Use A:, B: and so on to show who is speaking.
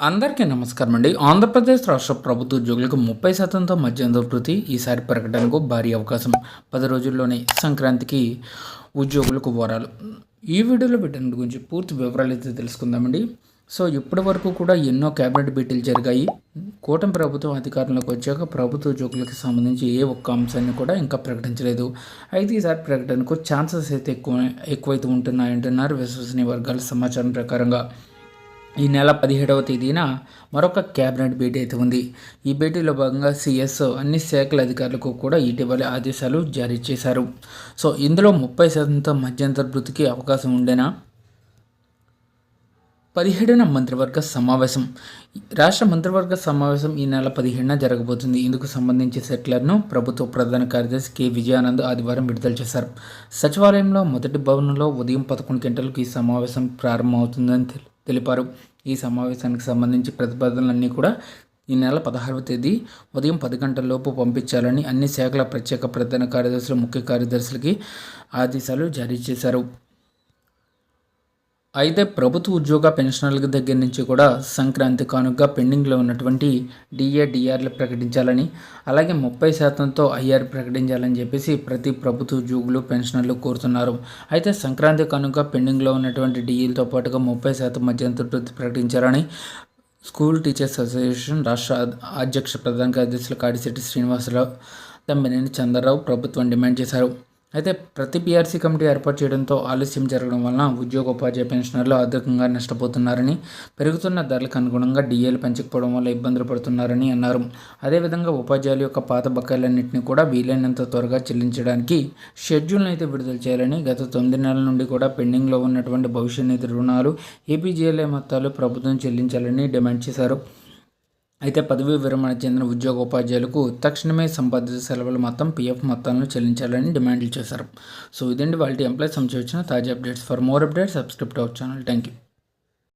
A: అందరికీ నమస్కారం అండి. ఆంధ్రప్రదేశ్ రాష్ట్ర ప్రభుత్వ ఉద్యోగులకు ముప్పై శాతంతో మధ్యాహ్నం వృత్తి ఈసారి ప్రకటనకు భారీ అవకాశం. పది రోజుల్లోనే సంక్రాంతికి ఉద్యోగులకు వరాలు. ఈ వీడియోలో వీటి గురించి పూర్తి వివరాలు అయితే తెలుసుకుందామండి. సో ఇప్పటి వరకు కూడా ఎన్నో కేబినెట్ భేటీలు జరిగాయి. కూటమి ప్రభుత్వం అధికారంలోకి వచ్చాక ప్రభుత్వ ఉద్యోగులకు సంబంధించి ఏ ఒక్క అంశాన్ని కూడా ఇంకా ప్రకటించలేదు. అయితే ఈసారి ప్రకటనకు ఛాన్సెస్ అయితే ఎక్కువ ఎక్కువైతే ఉంటున్నాయంటున్నారు విశ్వసనీయ వర్గాల సమాచారం ప్రకారంగా. ఈ నెల పదిహేడవ తేదీన మరొక క్యాబినెట్ భేటీ అయితే ఉంది. ఈ భేటీలో భాగంగా సిఎస్ అన్ని శాఖల అధికారులకు కూడా ఇటీవల ఆదేశాలు జారీ చేశారు. సో ఇందులో ముప్పై శాతంతో మధ్యంతర వృత్తికి అవకాశం ఉండేనా? పదిహేడున మంత్రివర్గ సమావేశం. రాష్ట్ర మంత్రివర్గ సమావేశం ఈ నెల పదిహేడున జరగబోతుంది. ఇందుకు సంబంధించి సెట్లర్ను ప్రభుత్వ ప్రధాన కార్యదర్శి కె. విజయానంద్ ఆదివారం విడుదల చేశారు. సచివాలయంలో మొదటి భవనంలో ఉదయం పదకొండు గంటలకు ఈ సమావేశం ప్రారంభమవుతుందని తెలి- తెలిపారు. ఈ సమావేశానికి సంబంధించి ప్రతిపాదనలన్నీ కూడా ఈ నెల పదహారవ తేదీ ఉదయం పది గంటలలోపు పంపించాలని అన్ని శాఖల ప్రత్యేక ప్రధాన కార్యదర్శులు ముఖ్య కార్యదర్శులకి ఆదేశాలు జారీ చేశారు. అయితే ప్రభుత్వ ఉద్యోగ పెన్షనర్ల దగ్గర నుంచి కూడా సంక్రాంతి కానుక పెండింగ్లో ఉన్నటువంటి డిఏ డిఆర్లు ప్రకటించాలని అలాగే ముప్పై శాతంతో ఐఆర్ ప్రకటించాలని చెప్పేసి ప్రతి ప్రభుత్వ ఉద్యోగులు పెన్షనర్లు కోరుతున్నారు. అయితే సంక్రాంతి కానుక పెండింగ్లో ఉన్నటువంటి డిఏలతో పాటుగా ముప్పై శాతం మధ్యంతర ప్రకటించాలని స్కూల్ టీచర్స్ అసోసియేషన్ రాష్ట్ర అధ్యక్ష ప్రధాన కార్యదర్శులు కాడిశెట్టి శ్రీనివాసరావు తమ్మినేని చంద్రరావు ప్రభుత్వం డిమాండ్ చేశారు. అయితే ప్రతి పీఆర్సీ కమిటీ ఏర్పాటు చేయడంతో ఆలస్యం జరగడం వలన ఉద్యోగోపాధ్యాయ పెన్షనర్లు అధికంగా నష్టపోతున్నారని పెరుగుతున్న ధరలకు అనుగుణంగా డిఏలు పెంచకపోవడం వల్ల ఇబ్బందులు పడుతున్నారని అన్నారు. అదేవిధంగా ఉపాధ్యాయుల యొక్క పాత బకాయిలన్నింటినీ కూడా వీలైనంత త్వరగా చెల్లించడానికి షెడ్యూల్ను అయితే విడుదల చేయాలని గత తొమ్మిది నెలల నుండి కూడా పెండింగ్లో ఉన్నటువంటి భవిష్య నిధి రుణాలు ఏపీజీఎల్ఏ మొత్తాలు ప్రభుత్వం చెల్లించాలని డిమాండ్ చేశారు. అయితే పదవీ విరమణ చెందిన ఉద్యోగ ఉపాధ్యాయులకు తక్షణమే సంపాదిత సెలవులు మొత్తం పీఎఫ్ మొత్తాలను చెల్లించాలని డిమాండ్లు చేశారు. సో ఇదండి వాళ్ళ ఎంప్లాయీస్ సంబంధించిన తాజా updates. For more updates subscribe our channel. Thank you